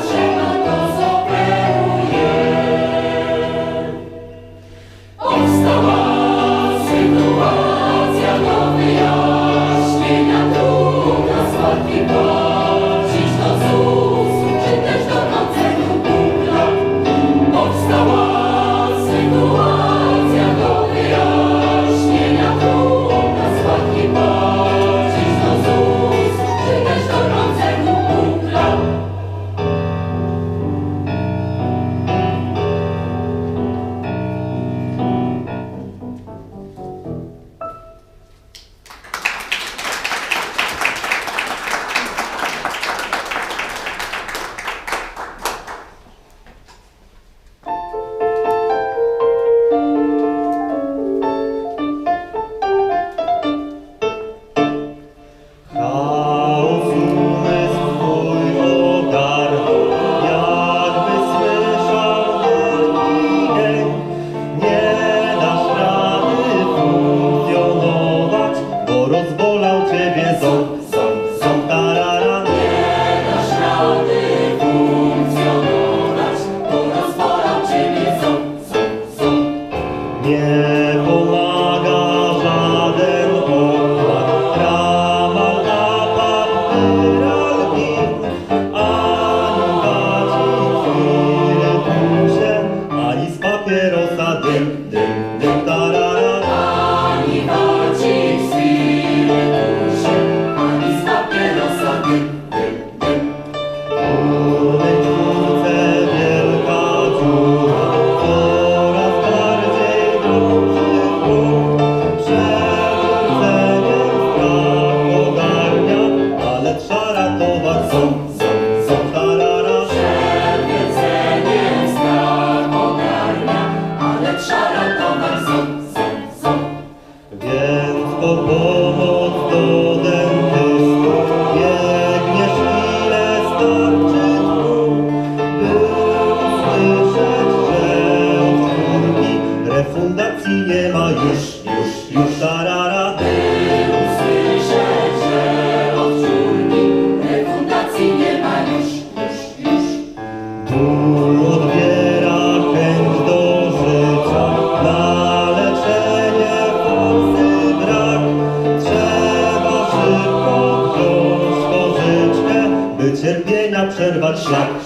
Don't? bloodshot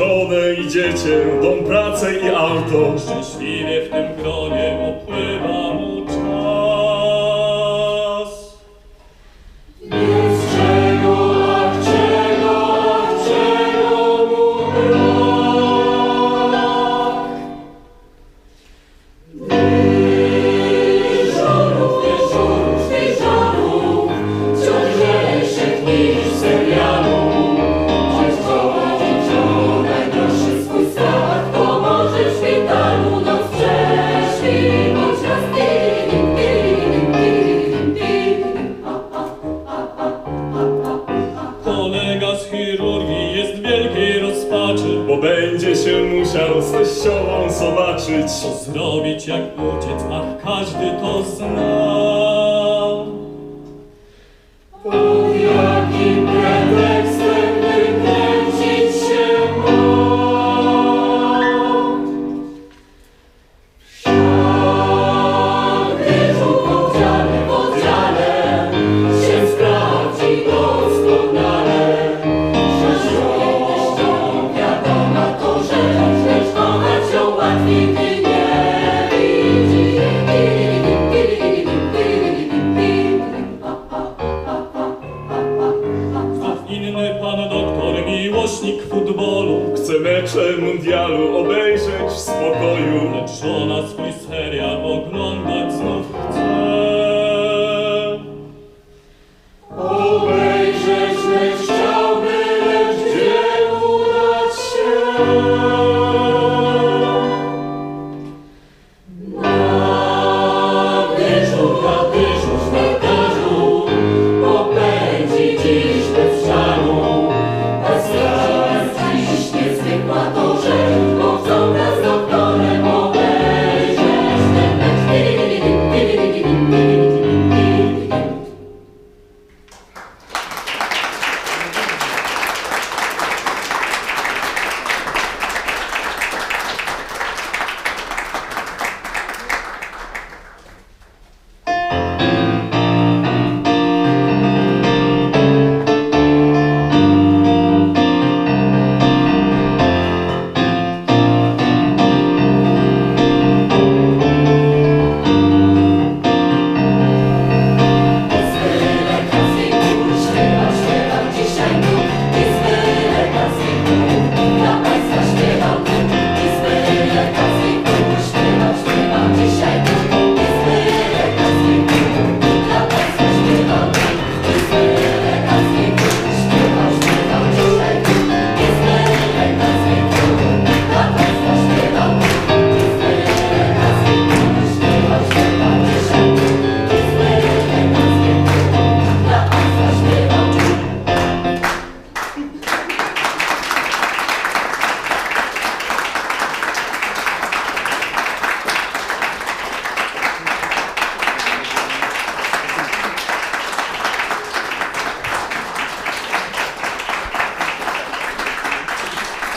żonę i dziecię, dom, pracę i auto. Szczęśliwie w tym Co zrobić, jak uciec, ach